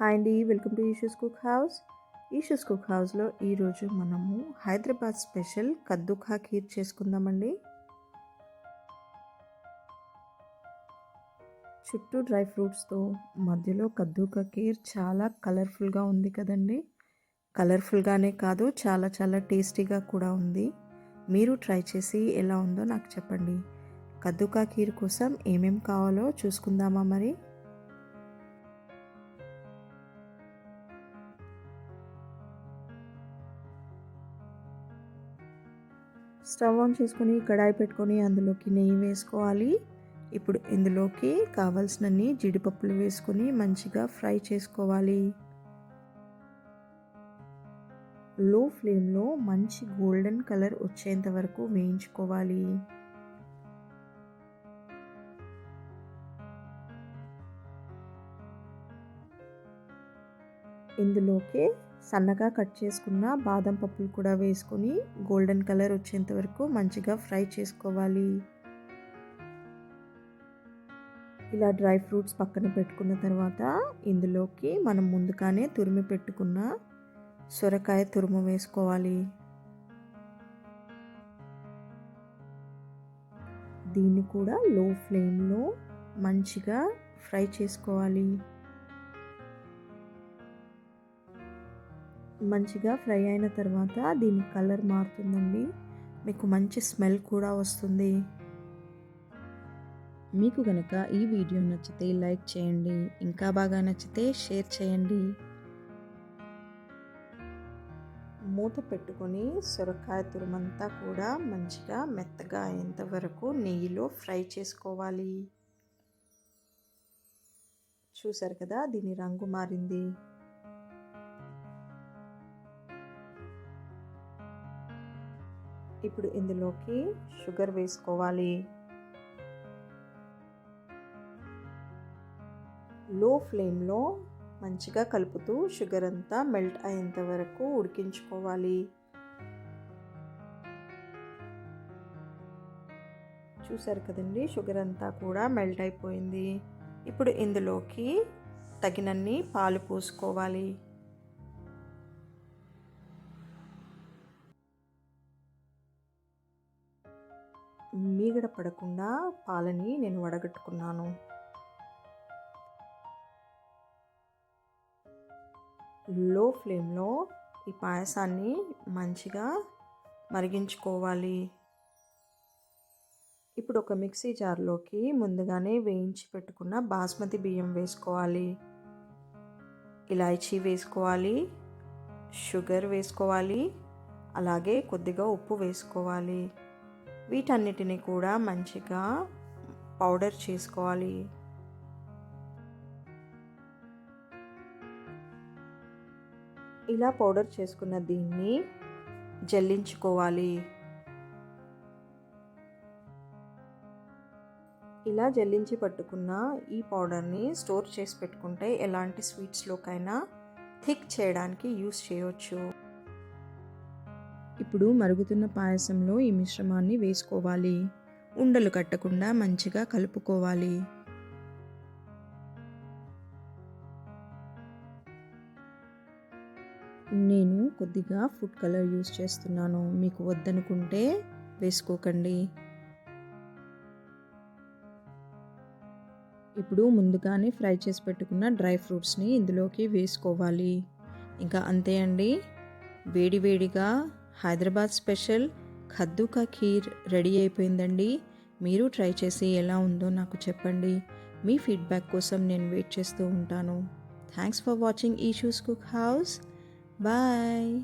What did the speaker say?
Hi అండి welcome to Eshu's cook house. Eshu's cook హౌస్లో ఈరోజు మనము హైదరాబాద్ స్పెషల్ కద్దుకా ఖీర్ చేసుకుందామండి. చుట్టూ డ్రై ఫ్రూట్స్తో మధ్యలో కద్దుకా ఖీర్ చాలా కలర్ఫుల్గా ఉంది కదండి. కలర్ఫుల్గానే కాదు చాలా చాలా టేస్టీగా కూడా ఉంది. మీరు ట్రై చేసి ఎలా ఉందో నాకు చెప్పండి. కద్దుకా ఖీర్ కోసం ఏమేం కావాలో చూసుకుందామా మరి? స్టవ్ ఆన్ చేసుకొని కడాయి పెట్టుకొని అందులోకి నెయ్యి వేసుకోవాలి. ఇప్పుడు ఇందులోకి కావాల్సినన్ని జీడిపప్పులు వేసుకొని మంచిగా ఫ్రై చేసుకోవాలి. లో ఫ్లేమ్లో మంచి గోల్డెన్ కలర్ వచ్చేంత వరకు వేయించుకోవాలి. ఇందులోకి సన్నగా కట్ చేసుకున్న బాదం పప్పులు కూడా వేసుకొని గోల్డెన్ కలర్ వచ్చేంత వరకు మంచిగా ఫ్రై చేసుకోవాలి. ఇలా డ్రై ఫ్రూట్స్ పక్కన పెట్టుకున్న తర్వాత ఇందులోకి మనం ముందుగానే తురిమి పెట్టుకున్న సొరకాయ తురుము వేసుకోవాలి. దీన్ని కూడా లో ఫ్లేమ్లో మంచిగా ఫ్రై చేసుకోవాలి. మంచిగా ఫ్రై అయిన తర్వాత దీని కలర్ మారుతుందండి. మీకు మంచి స్మెల్ కూడా వస్తుంది. మీకు కనుక ఈ వీడియో నచ్చితే లైక్ చేయండి ఇంకా బాగా నచ్చితే షేర్ చేయండి. మూత పెట్టుకొని సొరకాయ తురుమంతా కూడా మంచిగా మెత్తగా అయ్యేంత వరకు నెయ్యిలో ఫ్రై చేసుకోవాలి. చూసారు కదా దీని రంగు మారింది. ఇప్పుడు ఇందులోకి షుగర్ వేసుకోవాలి. లో ఫ్లేమ్లో మంచిగా కలుపుతూ షుగర్ అంతా మెల్ట్ అయ్యేంత వరకు ఉడికించుకోవాలి. చూసారు కదండి షుగర్ అంతా కూడా మెల్ట్ అయిపోయింది. ఇప్పుడు ఇందులోకి తగినన్ని పాలు పోసుకోవాలి. మీగడ పడకుండా పాలని నేను వడగట్టుకున్నాను. లో ఫ్లేమ్లో ఈ పాయసాన్ని మంచిగా మరిగించుకోవాలి. ఇప్పుడు ఒక మిక్సీ జార్లోకి ముందుగానే వేయించి పెట్టుకున్న బాస్మతి బియ్యం వేసుకోవాలి. ఇలాచీ వేసుకోవాలి. షుగర్ వేసుకోవాలి. అలాగే కొద్దిగా ఉప్పు వేసుకోవాలి. వీటన్నిటిని కూడా మంచిగా పౌడర్ చేసుకోవాలి. ఇలా పౌడర్ చేసుకున్న దీన్ని జల్లించుకోవాలి. ఇలా జల్లించి పట్టుకున్న ఈ పౌడర్ని స్టోర్ చేసి పెట్టుకుంటే ఎలాంటి స్వీట్స్లోకైనా థిక్ చేయడానికి యూస్ చేయవచ్చు ఇప్పుడు మరుగుతున్న పాయసంలో ఈ మిశ్రమాన్ని వేసుకోవాలి. ఉండలు కట్టకుండా మంచిగా కలుపుకోవాలి. నేను కొద్దిగా ఫుడ్ కలర్ యూస్ చేస్తున్నాను. మీకు వద్దనుకుంటే వేసుకోకండి. ఇప్పుడు ముందుగానే ఫ్రై చేసి పెట్టుకున్న డ్రై ఫ్రూట్స్ని ఇందులోకి వేసుకోవాలి. ఇంకా అంతే అండి. వేడివేడిగా హైదరాబాద్ స్పెషల్ ఖద్దుకా ఖీర్ రెడీ అయిపోయిందండి. మీరు ట్రై చేసి ఎలా ఉందో నాకు చెప్పండి. మీ ఫీడ్బ్యాక్ కోసం నేను వెయిట్ చేస్తూ ఉంటాను. Thanks for watching Eshu's cook house. Bye.